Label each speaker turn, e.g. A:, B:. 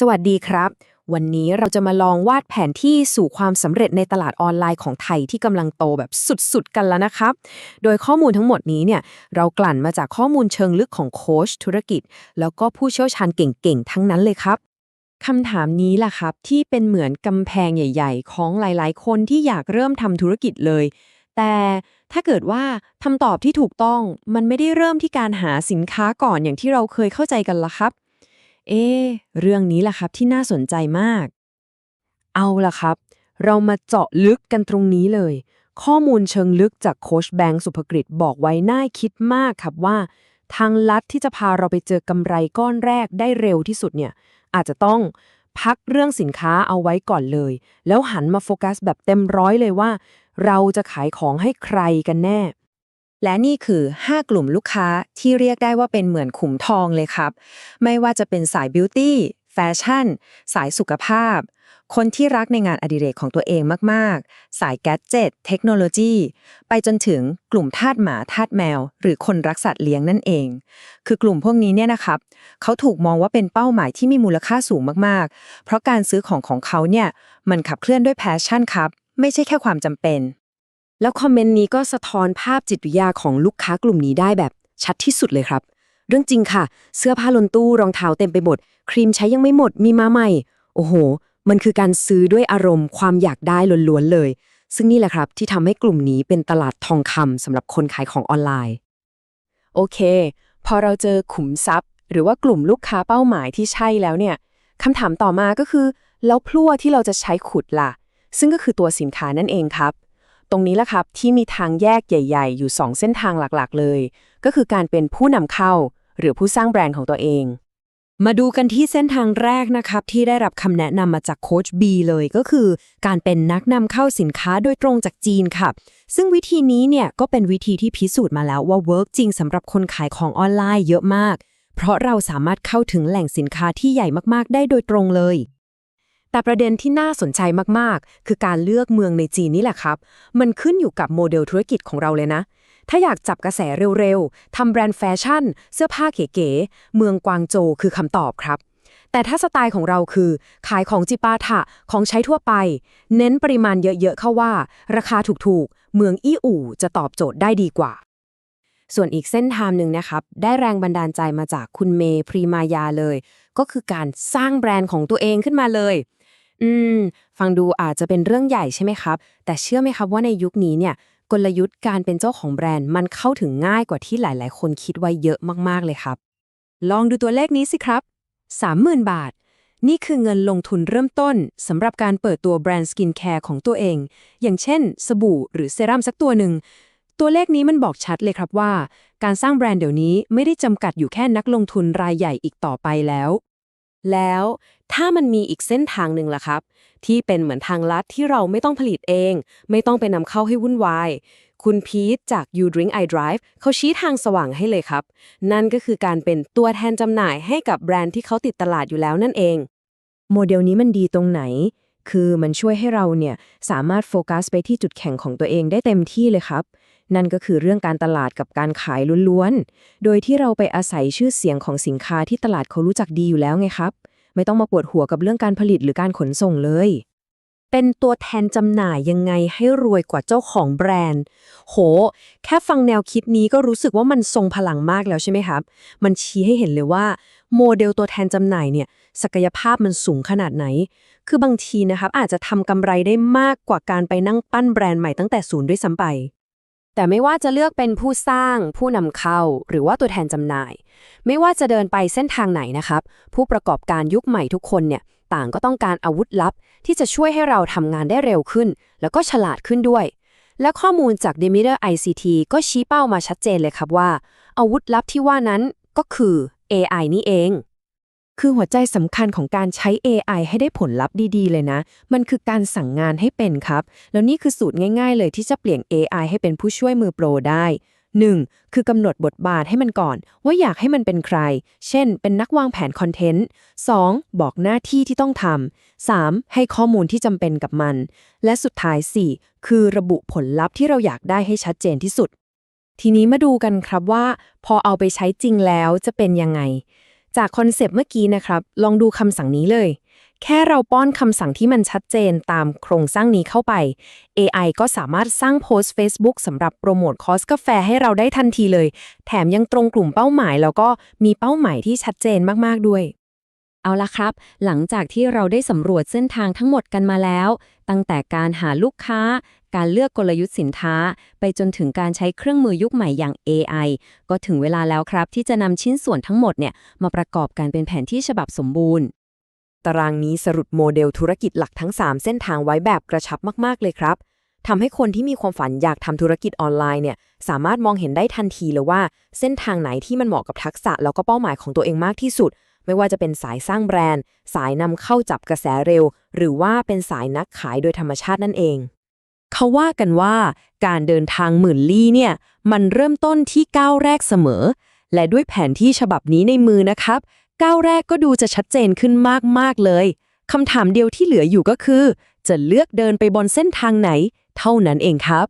A: สวัสดีครับ วันนี้เราจะมาลองวาดแผนที่สู่ความสำเร็จในตลาดออนไลน์ของไทยที่กำลังโตแบบสุดๆ กันแล้วนะครับ โดยข้อมูลทั้งหมดนี้เนี่ยเรากลั่นมาจากข้อมูลเชิงลึกของโค้ชธุรกิจ แล้วก็ผู้เชี่ยวชาญเก่งๆ ทั้งนั้นเลยครับคำถามนี้ล่ะครับ ที่เป็นเหมือนกำแพงใหญ่ ๆ ของหลายๆ คนที่อยากเริ่มทำธุรกิจเลย แต่ถ้าเกิดว่าคำตอบที่ถูกต้องมันไม่ได้เริ่มที่การหาสินค้าก่อนอย่างที่เราเคยเข้าใจกันละครับ เอะเรื่องนี้ล่ะครับที่น่าสนใจมาก เอาล่ะครับ เรามาเจาะลึกกันตรงนี้เลย ข้อมูลเชิงลึกจากโคชแบงค์สุภกฤษบอกไว้น่าคิดมากครับว่า ทางลัดที่จะพาเราไปเจอกำไรก้อนแรกได้เร็วที่สุดเนี่ย อาจจะต้องพักเรื่องสินค้าเอาไว้ก่อนเลย แล้วหันมาโฟกัสแบบเต็มร้อยเลยว่า เราจะขายของให้ใครกันแน่
B: และนี่คือ 5 กลุ่มลูกค้าที่เรียกได้ว่าเป็นเหมือนขุมทองเลยครับ ไม่ว่าจะเป็นสายบิวตี้แฟชั่น สายสุขภาพ คนที่รักในงานอดิเรกของตัวเองมาก ๆ สายแกดเจ็ตเทคโนโลยี ไปจนถึงกลุ่มทาสหมาทาสแมว หรือคนรักสัตว์เลี้ยงนั่นเอง คือกลุ่มพวกนี้เนี่ยนะครับ เขาถูกมองว่าเป็นเป้าหมายที่มีมูลค่าสูงมาก ๆ เพราะการซื้อของของเขาเนี่ยมันขับเคลื่อนด้วยแพชชั่นครับ ไม่ใช่แค่ความจำเป็น
A: แล้วคอมเมนต์นี้ก็สะท้อนภาพจิตวิทยาของลูกค้ากลุ่มนี้ได้แบบชัดที่สุดเลยครับ เรื่องจริงค่ะ เสื้อผ้าลนตู้รองเท้าเต็มไปหมด ครีมใช้ยังไม่หมดมีมาใหม่ โอ้โห มันคือการซื้อด้วยอารมณ์ ความอยากได้ล้วนๆเลย ซึ่งนี่แหละครับ ที่ทำให้กลุ่มนี้เป็นตลาดทองคำสำหรับคนขายของออนไลน์ โอเค พอเราเจอขุมทรัพย์ หรือว่ากลุ่มลูกค้าเป้าหมายที่ใช่แล้วเนี่ยคำถามต่อมาก็คือ แล้วพลั่วที่เราจะใช้ขุดล่ะ ซึ่งก็คือตัวสินค้านั่นเองครับ ตรงนี้แหละครับที่มีทางแยกใหญ่ ๆ อยู่ 2 เส้นทางหลักๆ เลย ก็คือการเป็นผู้นำเข้า หรือผู้สร้างแบรนด์ของตัวเอง มาดูกันที่เส้นทางแรกนะครับ ที่ได้รับคำแนะนำมาจากโค้ช B เลยก็คือ การเป็นนักนำเข้าสินค้าโดยตรงจากจีนครับซึ่งวิธีนี้เนี่ยก็เป็นวิธีที่พิสูจน์มาแล้วว่าเวิร์กจริงสำหรับคนขายของออนไลน์เยอะมาก เพราะเราสามารถเข้าถึงแหล่งสินค้าที่ใหญ่มากๆ ได้โดยตรงเลย แต่ประเด็นที่น่าสนใจมากๆ คือการเลือกเมืองในจีนนี่แหละครับ มันขึ้นอยู่กับโมเดลธุรกิจของเราเลยนะ ถ้าอยากจับกระแสเร็วๆทำแบรนด์แฟชั่น เสื้อผ้าเก๋ๆเมืองกวางโจวคือคำตอบครับแต่ถ้าสไตล์ของเราคือ ขายของจิปาถะของใช้ทั่วไป เน้นปริมาณเยอะ ๆ เข้าว่า ราคาถูก ๆ เมืองอี้อู่จะตอบโจทย์ได้ดีกว่า ส่วนอีกเส้นทางหนึ่งนะครับ ได้แรงบันดาลใจมาจากคุณเมย์พรีมายาเลย ก็คือการสร้างแบรนด์ของตัวเองขึ้นมาเลย อืม ฟังดูอาจจะเป็นเรื่องใหญ่ใช่ไหมครับ แต่เชื่อไหมครับว่าในยุคนี้เนี่ย กลยุทธ์การเป็นเจ้าของแบรนด์มันเข้าถึงง่ายกว่าที่หลาย ๆ คนคิดไว้เยอะมาก ๆ เลยครับ ลองดูตัวเลขนี้สิครับ 30,000 บาท นี่คือเงินลงทุนเริ่มต้นสำหรับการเปิดตัวแบรนด์สกินแคร์ของตัวเอง อย่างเช่น สบู่หรือเซรั่มสักตัวหนึ่งตัวเลขนี้มันบอกชัดเลยครับว่า การสร้างแบรนด์เดี๋ยวนี้ไม่ได้จำกัดอยู่แค่นักลงทุนรายใหญ่อีกต่อไปแล้ว แล้ว ถ้ามันมีอีกเส้นทางหนึ่งล่ะครับ ที่เป็นเหมือนทางลัดที่เราไม่ต้องผลิตเอง ไม่ต้องไปนำเข้าให้วุ่นวาย คุณพีทจาก You Drink I Drive เขาชี้ทางสว่างให้เลยครับ นั่นก็คือการเป็นตัวแทนจำหน่ายให้กับแบรนด์ที่เขาติดตลาดอยู่แล้วนั่นเอง โมเดลนี้มันดีตรงไหน คือมันช่วยให้เราเนี่ยสามารถโฟกัสไปที่จุดแข็งของตัวเองได้เต็มที่เลยครับนั่นก็คือเรื่องการตลาดกับการขายล้วนๆ โดยที่เราไปอาศัยชื่อเสียงของสินค้าที่ตลาดเขารู้จักดีอยู่แล้วไงครับ ไม่ต้องมาปวดหัวกับเรื่องการผลิตหรือการขนส่งเลย เป็นตัวแทนจำหน่ายยังไงให้รวยกว่าเจ้าของแบรนด์ โห แค่ฟังแนวคิดนี้ก็รู้สึกว่ามันทรงพลังมากแล้วใช่ไหมครับ มันชี้ให้เห็นเลยว่า โมเดลตัวแทนจำหน่ายเนี่ยศักยภาพมันสูงขนาดไหน คือบางทีนะครับอาจจะทำกำไรได้มากกว่าการไปนั่งปั้นแบรนด์ใหม่ตั้งแต่ศูนย์ด้วยซ้ำไป แต่ไม่ว่าจะเลือกเป็นผู้สร้าง ผู้นำเข้า หรือว่าตัวแทนจำหน่าย ไม่ว่าจะเดินไปเส้นทางไหนนะครับ ผู้ประกอบการยุคใหม่ทุกคนเนี่ย ต่างก็ต้องการอาวุธลับ ที่จะช่วยให้เราทำงานได้เร็วขึ้น แล้วก็ฉลาดขึ้นด้วย และข้อมูลจาก Demeter ICT ก็ชี้เป้ามาชัดเจนเลยครับว่า อาวุธลับที่ว่านั้นก็คือ AI นี่เอง คือหัวใจสำคัญของการใช้ AI ให้ได้ผลลัพธ์ดีๆ เลยนะ มันคือการสั่งงานให้เป็นครับ แล้วนี่คือสูตรง่ายๆ เลยที่จะเปลี่ยน AI ให้เป็นผู้ช่วยมือโปรได้ 1. คือกำหนดบทบาทให้มันก่อน ว่าอยากให้มันเป็นใคร เช่น เป็นนักวางแผนคอนเทนต์ 2. บอกหน้าที่ที่ต้องทำ 3. ให้ข้อมูลที่จำเป็นกับมัน และสุดท้าย 4. คือระบุผลลัพธ์ที่เราอยากได้ให้ชัดเจนที่สุด ทีนี้มาดูกันครับว่า พอเอาไปใช้จริงแล้วจะเป็นยังไง จากคอนเซปต์เมื่อกี้นะครับ ลองดูคำสั่งนี้เลย แค่เราป้อนคำสั่งที่มันชัดเจนตามโครงสร้างนี้เข้าไป AI ก็สามารถสร้างโพสต์ Facebook สำหรับโปรโมทคอสกาแฟให้เราได้ทันทีเลย แถมยังตรงกลุ่มเป้าหมาย แล้วก็มีเป้าหมายที่ชัดเจนมากๆด้วย
C: เอาละครับ หลังจากที่เราได้สำรวจเส้นทางทั้งหมดกันมาแล้ว ตั้งแต่การหาลูกค้า การเลือกกลยุทธ์สินค้า ไปจนถึงการใช้เครื่องมือยุคใหม่อย่าง AI ก็ถึงเวลาแล้วครับ ที่จะนำชิ้นส่วนทั้งหมดเนี่ยมาประกอบกันเป็นแผนที่ฉบับสมบูรณ์
A: ตารางนี้สรุปโมเดลธุรกิจหลักทั้ง 3 เส้นทางไว้แบบกระชับมากๆเลยครับทำให้คนที่มีความฝันอยากทำธุรกิจออนไลน์เนี่ยสามารถมองเห็นได้ทันทีเลยว่า เส้นทางไหนที่มันเหมาะกับทักษะแล้วก็เป้าหมายของตัวเองมากที่สุด ไม่ว่าจะเป็นสายสร้างแบรนด์ สายนำเข้าจับกระแสเร็ว หรือว่าเป็นสายนักขายโดยธรรมชาตินั่นเอง
B: เขาว่ากันว่า การเดินทางหมื่นลี้เนี่ย มันเริ่มต้นที่ก้าวแรกเสมอ และด้วยแผนที่ฉบับนี้ในมือนะครับ ก้าวแรกก็ดูจะชัดเจนขึ้นมากๆเลยคำถามเดียวที่เหลืออยู่ก็คือ จะเลือกเดินไปบนเส้นทางไหน เท่านั้นเองครับ